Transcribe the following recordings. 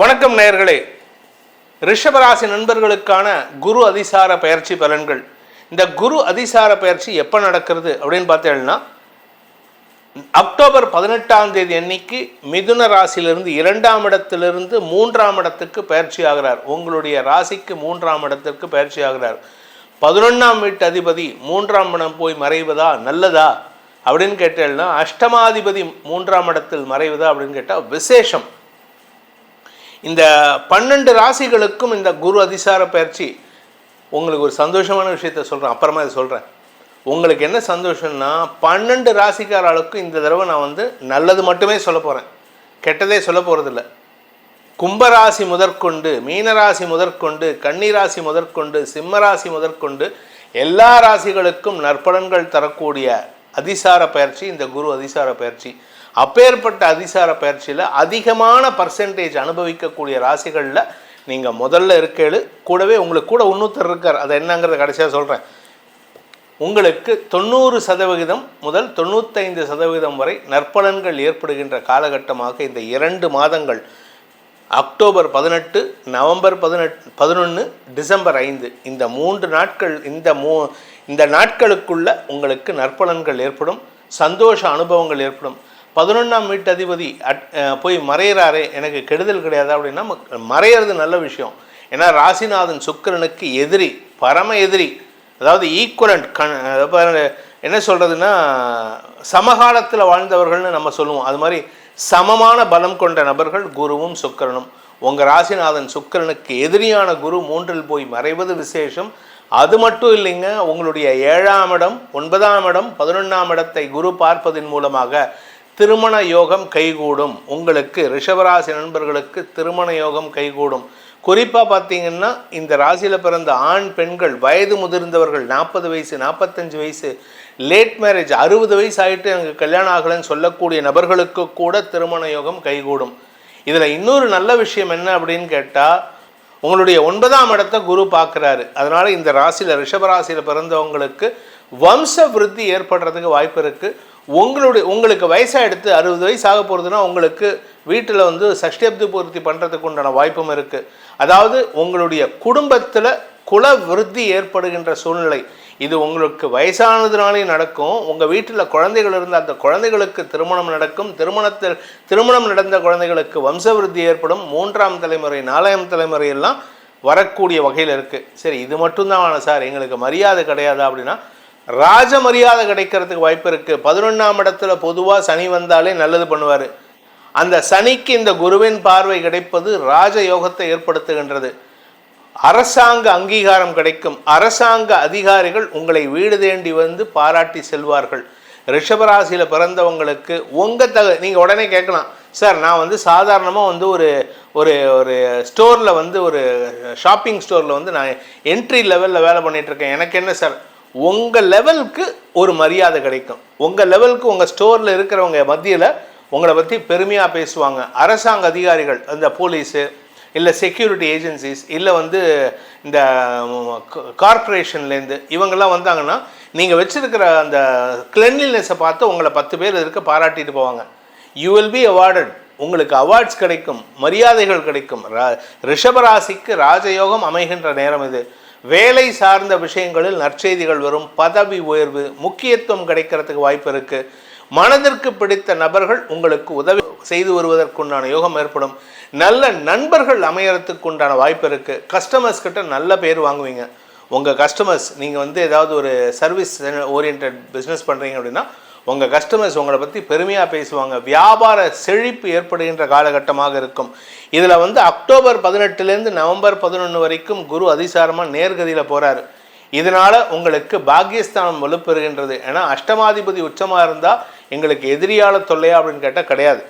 வணக்கம் நேயர்களே. ரிஷபராசி நண்பர்களுக்கான குரு அதிசார பயிற்சி பலன்கள். இந்த குரு அதிசார பயிற்சி எப்போ நடக்கிறது அப்படின்னு பார்த்தேன்னா அக்டோபர் பதினெட்டாம் தேதி அன்னைக்கு மிதுன ராசியிலிருந்து இரண்டாம் இடத்திலிருந்து மூன்றாம் இடத்துக்கு பயிற்சி ஆகிறார். உங்களுடைய ராசிக்கு மூன்றாம் இடத்திற்கு பயிற்சி ஆகிறார். பதினொன்றாம் வீட்டு அதிபதி மூன்றாம் இடம் போய் மறைவதா நல்லதா அப்படின்னு கேட்டேன்னா அஷ்டமாதிபதி மூன்றாம் இடத்தில் மறைவதா அப்படின்னு கேட்டால் விசேஷம். இந்த பன்னெண்டு ராசிகளுக்கும் இந்த குரு அதிசார பயிற்சி உங்களுக்கு ஒரு சந்தோஷமான விஷயத்த சொல்கிறேன் அப்புறமா இதை சொல்கிறேன் உங்களுக்கு என்ன சந்தோஷம்னா பன்னெண்டு ராசிக்காரர்களுக்கும் இந்த தடவை நான் வந்து நல்லது மட்டுமே சொல்ல போகிறேன் கெட்டதே சொல்ல போகிறதில்ல கும்பராசி முதற்கொண்டு மீனராசி முதற்கொண்டு கன்னிராசி முதற்கொண்டு சிம்மராசி முதற்கொண்டு எல்லா ராசிகளுக்கும் நற்பலன்கள் தரக்கூடிய அதிசார பயிற்சி இந்த குரு அதிசார பயிற்சி. அப்பேற்பட்ட அதிசார பயிற்சியில் அதிகமான பர்சன்டேஜ் அனுபவிக்கக்கூடிய ராசிகளில் நீங்கள் முதல்ல இருக்கேளு கூடவே உங்களுக்கு கூட இன்னொருத்தர் இருக்கார். அதை என்னங்கிறத கடைசியாக சொல்கிறேன் உங்களுக்கு தொண்ணூறு சதவிகிதம் முதல் தொண்ணூத்தைந்து சதவிகிதம் வரை நற்பலன்கள் ஏற்படுகின்ற காலகட்டமாக இந்த இரண்டு மாதங்கள் அக்டோபர் பதினெட்டு நவம்பர் பதினெட் பதினொன்று டிசம்பர் ஐந்து இந்த மூன்று நாட்கள் இந்த மூ இந்த நாட்களுக்குள்ள உங்களுக்கு நற்பலன்கள் ஏற்படும் சந்தோஷ அனுபவங்கள் ஏற்படும். பதினொன்றாம் வீட்டு அதிபதி அட் போய் மறையிறாரே எனக்கு கெடுதல் கிடையாது அப்படின்னா ம- மறையிறது நல்ல விஷயம். ஏன்னா ராசிநாதன் சுக்கிரனுக்கு எதிரி பரம எதிரி அதாவது ஈக்குவலண்ட் கண் என்ன சொல்கிறதுன்னா சமகாலத்தில் வாழ்ந்தவர்கள்னு நம்ம சொல்லுவோம். அது மாதிரி சமமான பலம் கொண்ட நபர்கள் குருவும் சுக்கிரனும். உங்கள் ராசிநாதன் சுக்கிரனுக்கு எதிரியான குரு மூன்றில் போய் மறைவது விசேஷம். அது மட்டும் இல்லைங்க உங்களுடைய ஏழாம் இடம் ஒன்பதாம் இடம் பதினொன்றாம் இடத்தை குரு பார்ப்பதன் மூலமாக திருமண யோகம் கைகூடும். உங்களுக்கு ரிஷபராசி நண்பர்களுக்கு திருமண யோகம் கைகூடும். குறிப்பாக பார்த்தீங்கன்னா இந்த ராசியில் பிறந்த ஆண் பெண்கள் வயது முதிர்ந்தவர்கள் நாற்பது வயசு நாற்பத்தஞ்சு வயசு லேட் மேரேஜ் அறுபது வயசு ஆகிட்டு எனக்கு கல்யாணம் ஆகலைன்னு சொல்லக்கூடிய நபர்களுக்கு கூட திருமண யோகம் கைகூடும். இதில் இன்னொரு நல்ல விஷயம் என்ன அப்படின்னு கேட்டால் உங்களுடைய ஒன்பதாம் இடத்தை குரு பார்க்குறாரு அதனால் இந்த ராசியில் ரிஷபராசியில் பிறந்தவங்களுக்கு வம்ச விருத்தி ஏற்படுறதுக்கு வாய்ப்பு இருக்குது உங்களுடைய உங்களுக்கு வயசாக எடுத்து அறுபது வயசு ஆக போகிறதுனா உங்களுக்கு வீட்டில் வந்து சஷ்டியப்தி பூர்த்தி பண்ணுறதுக்கு உண்டான வாய்ப்பும் இருக்குது அதாவது உங்களுடைய குடும்பத்தில் குல விருத்தி ஏற்படுகின்ற சூழ்நிலை இது உங்களுக்கு வயசானதுனாலே நடக்கும். உங்கள் வீட்டில் குழந்தைகள் இருந்தால் அந்த குழந்தைகளுக்கு திருமணம் நடக்கும். திருமணத்தில் திருமணம் நடந்த குழந்தைகளுக்கு வம்சவிருத்தி ஏற்படும். மூன்றாம் தலைமுறை நாலாம் தலைமுறையெல்லாம் வரக்கூடிய வகையில் இருக்குது சரி இது மட்டும்தான் சார். எங்களுக்கு மரியாதை கிடையாதா அப்படின்னா ராஜ மரியாதை கிடைக்கிறதுக்கு வாய்ப்பு இருக்குது பதினொன்றாம் இடத்துல பொதுவாக சனி வந்தாலே நல்லது பண்ணுவார். அந்த சனிக்கு இந்த குருவின் பார்வை கிடைப்பது ராஜ யோகத்தை ஏற்படுத்துகின்றது. அரசாங்க அங்கீகாரம் கிடைக்கும். அரசாங்க அதிகாரிகள் உங்களை வீடு தேண்டி வந்து பாராட்டி செல்வார்கள். ரிஷபராசியில் பிறந்தவங்களுக்கு உங்கள் தக நீங்கள் உடனே கேட்கலாம். சார் நான் வந்து சாதாரணமாக வந்து ஒரு ஒரு ஒரு ஸ்டோரில் வந்து ஒரு ஷாப்பிங் ஸ்டோரில் வந்து நான் என்ட்ரி லெவலில் வேலை பண்ணிகிட்ருக்கேன் இருக்கேன். எனக்கு என்ன சார்? உங்கள் லெவலுக்கு ஒரு மரியாதை கிடைக்கும். உங்கள் லெவலுக்கு உங்கள் ஸ்டோரில் இருக்கிறவங்க மத்தியில் உங்களை பற்றி பெருமையாக பேசுவாங்க. அரசாங்க அதிகாரிகள் அந்த போலீஸு இல்லை செக்யூரிட்டி ஏஜென்சிஸ் இல்லை வந்து இந்த கார்பரேஷன்லேருந்து இவங்கெல்லாம் வந்தாங்கன்னா நீங்கள் வச்சுருக்கிற அந்த கிளென்லினஸை பார்த்து உங்களை பத்து பேர் இருக்க பாராட்டிட்டு போவாங்க. யூ வில் பி அவார்டட் உங்களுக்கு அவார்ட்ஸ் கிடைக்கும். மரியாதைகள் கிடைக்கும். ரா- ரிஷபராசிக்கு ராஜயோகம் அமைகின்ற நேரம் இது. வேலை சார்ந்த விஷயங்களில் நற்செய்திகள் வரும் பதவி உயர்வு முக்கியத்துவம் கிடைக்கிறதுக்கு வாய்ப்பு இருக்கு. மனதிற்கு பிடித்த நபர்கள் உங்களுக்கு உதவி செய்து வருவதற்குண்டான யோகம் ஏற்படும். நல்ல நண்பர்கள் அமையறதுக்கு உண்டான வாய்ப்பு இருக்கு. கஸ்டமர்ஸ் கிட்ட நல்ல பேர் வாங்குவீங்க. உங்கள் கஸ்டமர்ஸ் நீங்கள் வந்து ஏதாவது ஒரு சர்வீஸ் ஓரியன்ட் பிஸ்னஸ் பண்ணுறீங்க அப்படின்னா உங்கள் கஸ்டமர்ஸ் உங்களை பற்றி பெருமையாக பேசுவாங்க. வியாபார செழிப்பு ஏற்படுகின்ற காலகட்டமாக இருக்கும். இதில் வந்து அக்டோபர் பதினெட்டுலேருந்து நவம்பர் பதினொன்று வரைக்கும் குரு அதிசாரமாக நேர்கதியில் போகிறாரு இதனால் உங்களுக்கு பாக்கியஸ்தானம் வலுப்பெறுகின்றது. ஏன்னா அஷ்டமாதிபதி உச்சமாக இருந்தால் எங்களுக்கு எதிரியால தொல்லையா அப்படின்னு கேட்டால் கிடையாது.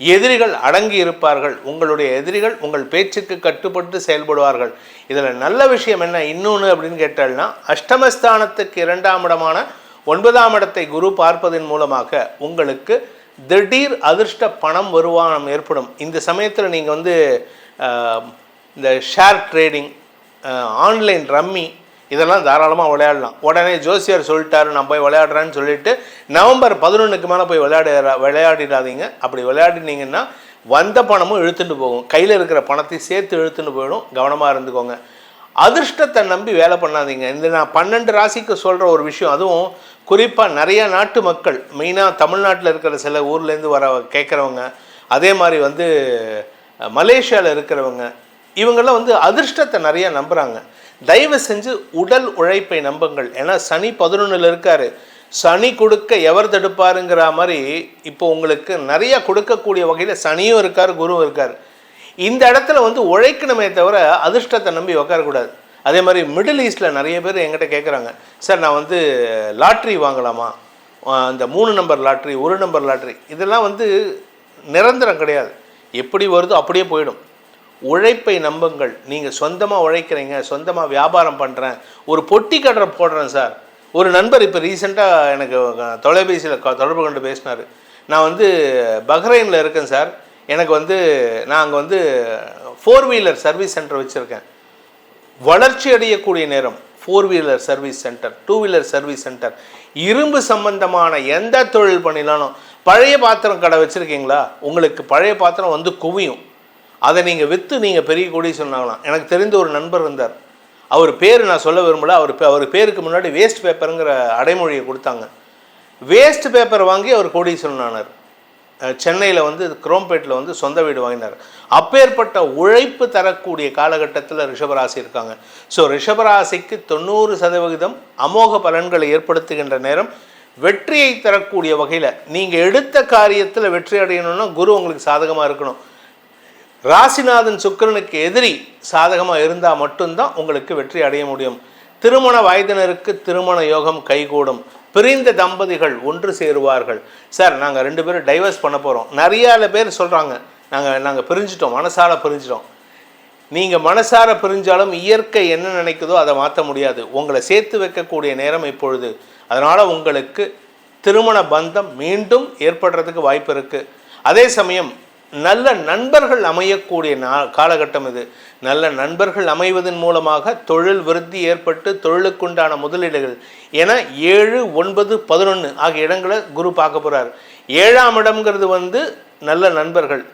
எதிரிகள் அடங்கி இருப்பார்கள். உங்களுடைய எதிரிகள் உங்கள் பேச்சுக்கு கட்டுப்பட்டு செயல்படுவார்கள். இதில் நல்ல விஷயம் என்ன? இன்னொன்று அப்படின்னு கேட்டால்னா அஷ்டமஸ்தானத்துக்கு இரண்டாம் இடமான ஒன்பதாம் இடத்தை குரு பார்ப்பதன் மூலமாக உங்களுக்கு திடீர் அதிர்ஷ்ட பணம் வருமானம் ஏற்படும். இந்த சமயத்தில் நீங்கள் வந்து இந்த ஷேர் ட்ரேடிங் ஆன்லைன் ரம்மி இதெல்லாம் தாராளமாக விளையாடலாம். உடனே ஜோசியர் சொல்லிட்டாரு நான் போய் விளையாடுறேன்னு சொல்லிட்டு நவம்பர் பதினொன்றுக்கு மேலே போய் விளையாட விளையாடிடாதீங்க. அப்படி விளையாடினீங்கன்னா வந்த பணமும் இழுத்துட்டு போகும். கையில் இருக்கிற பணத்தை சேர்த்து இழுத்துட்டு போயிடும். கவனமாக இருந்துக்கோங்க. அதிர்ஷ்டத்தை நம்பி வேலை பண்ணாதீங்க. இந்த நான் பன்னெண்டு ராசிக்கு சொல்கிற ஒரு விஷயம் அதுவும் குறிப்பாக நிறைய நாட்டு மக்கள் மெயினாக தமிழ்நாட்டில் இருக்கிற சில ஊர்லேருந்து வர கேட்குறவங்க அதே மாதிரி வந்து மலேசியாவில் இருக்கிறவங்க இவங்கெல்லாம் வந்து அதிர்ஷ்டத்தை நிறையா நம்புகிறாங்க தயவு செஞ்சு உடல் உழைப்பை நம்புங்கள். ஏன்னா சனி பதினொன்றில் இருக்காரு. சனி கொடுக்க எவர் தடுப்பாருங்கிற மாதிரி இப்போ உங்களுக்கு நிறையா கொடுக்கக்கூடிய வகையில் சனியும் இருக்கார் குருவும் இருக்கார். இந்த இடத்துல வந்து உழைக்கணுமே தவிர அதிர்ஷ்டத்தை நம்பி உட்காரக்கூடாது அதே மாதிரி மிடில் ஈஸ்ட்டில் நிறைய பேர் என்கிட்ட கேட்குறாங்க சார் நான் வந்து லாட்ரி வாங்கலாமா? அந்த இந்த மூணு நம்பர் லாட்ரி ஒரு நம்பர் லாட்ரி இதெல்லாம் வந்து நிரந்தரம் கிடையாது. எப்படி வருதோ அப்படியே போயிடும். உழைப்பை நம்புங்கள். நீங்கள் சொந்தமாக உழைக்கிறீங்க சொந்தமாக வியாபாரம் பண்ணுறேன் ஒரு பொட்டி கடை போடுறேன் சார். ஒரு நண்பர் இப்போ ரீசெண்டாக எனக்கு தொலைபேசியில் தொடர்பு கொண்டு பேசினார். நான் வந்து பஹ்ரைனில் இருக்கேன் சார். எனக்கு வந்து நான் அங்கே வந்து ஃபோர் வீலர் சர்வீஸ் சென்டர் வச்சுருக்கேன். வளர்ச்சி அடையக்கூடிய நேரம் four wheeler service centre two wheeler service centre இரும்பு சம்பந்தமான எந்த தொழில் பண்ணினாலும் பழைய பாத்திரம் கடை வச்சுருக்கீங்களா? உங்களுக்கு பழைய பாத்திரம் வந்து குவியும். அதை நீங்கள் விற்று நீங்கள் பெரிய கொடி சொன்னாங்களாம். எனக்கு தெரிந்த ஒரு நண்பர் இருந்தார். அவர் பேர் நான் சொல்ல விரும்பல. அவர் பே- அவர் பேருக்கு முன்னாடி வேஸ்ட் பேப்பருங்கிற அடைமொழியை கொடுத்தாங்க. வேஸ்ட் பேப்பர் வாங்கி அவர் கோடீஸ்வரன் ஆனார் சென்னையில் வந்து குரோம்பேட்டில் வந்து சொந்த வீடு வாங்கினார். அப்பேற்பட்ட உழைப்பு தரக்கூடிய காலகட்டத்தில் ரிஷபராசி இருக்காங்க. ஸோ ரிஷபராசிக்கு தொண்ணூறு சதவிகிதம் அமோக பலன்களை ஏற்படுத்துகின்ற நேரம் வெற்றியை தரக்கூடிய வகையில் நீங்கள் எடுத்த காரியத்தில் வெற்றி அடையணும்னா குரு உங்களுக்கு சாதகமாக இருக்கணும். ராசிநாதன் சுக்கிரனுக்கு எதிரி சாதகமாக இருந்தால் மட்டும்தான் உங்களுக்கு வெற்றி அடைய முடியும். திருமண வயதினருக்கு திருமண யோகம் கைகூடும். பிரிந்த தம்பதிகள் ஒன்று சேருவார்கள். சார் நாங்கள் ரெண்டு பேரும் டைவர்ஸ் பண்ண போகிறோம் நிறைய பேர் சொல்கிறாங்க நாங்கள் நாங்கள் பிரிஞ்சிட்டோம். மனசார பிரிஞ்சிட்டோம். நீங்கள் மனசார பிரிஞ்சாலும் இயற்கை என்ன நினைக்குதோ அதை மாற்ற முடியாது. உங்களை சேர்த்து வைக்கக்கூடிய நேரம் இப்பொழுது. அதனால் உங்களுக்கு திருமண பந்தம் மீண்டும் ஏற்படுறதுக்கு வாய்ப்பு இருக்குது அதே சமயம் நல்ல நண்பர்கள் அமையக்கூடிய நா காலகட்டம் இது. நல்ல நண்பர்கள் அமைவதன் மூலமாக தொழில் விருத்தி ஏற்பட்டு தொழிலுக்குண்டான முதலீடுகள். என ஏழு ஒன்பது பதினொன்று ஆகிய இடங்களை குரு பார்க்க போகிறார் ஏழாம் இடம்ங்கிறது வந்து நல்ல நண்பர்கள்.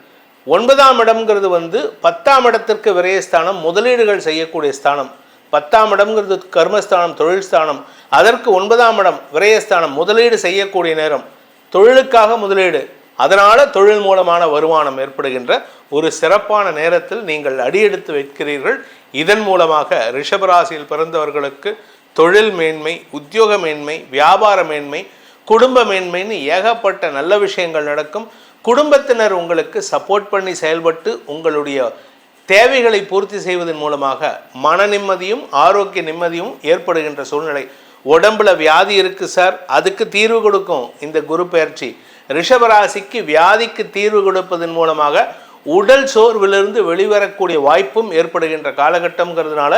ஒன்பதாம் இடம்ங்கிறது வந்து பத்தாம் இடத்திற்கு விரயஸ்தானம் முதலீடுகள் செய்யக்கூடிய ஸ்தானம். பத்தாம் இடம்ங்கிறது கர்மஸ்தானம் தொழில் ஸ்தானம் அதற்கு ஒன்பதாம் இடம் விரயஸ்தானம் முதலீடு செய்யக்கூடிய நேரம். தொழிலுக்காக முதலீடு. அதனால் தொழில் மூலமான வருமானம் ஏற்படுகின்ற ஒரு சிறப்பான நேரத்தில் நீங்கள் அடியெடுத்து வைக்கிறீர்கள். இதன் மூலமாக ரிஷபராசியில் பிறந்தவர்களுக்கு தொழில் மேன்மை உத்தியோக மேன்மை வியாபார மேன்மை குடும்ப மேன்மைன்னு ஏகப்பட்ட நல்ல விஷயங்கள் நடக்கும். குடும்பத்தினர் உங்களுக்கு சப்போர்ட் பண்ணி செயல்பட்டு உங்களுடைய தேவைகளை பூர்த்தி செய்வதன் மூலமாக மன நிம்மதியும் ஆரோக்கிய நிம்மதியும் ஏற்படுகின்ற சூழ்நிலை. உடம்புல வியாதி இருக்கு சார். அதுக்கு தீர்வு கொடுக்கும் இந்த குரு பயிற்சி. ரிஷபராசிக்கு வியாதிக்கு தீர்வு கொடுப்பதன் மூலமாக உடல் சோர்விலிருந்து வெளிவரக்கூடிய வாய்ப்பும் ஏற்படுகின்ற காலகட்டம்ங்கிறதுனால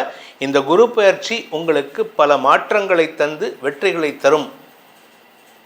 இந்த குரு பயிற்சி உங்களுக்கு பல மாற்றங்களை தந்து வெற்றிகளை தரும்.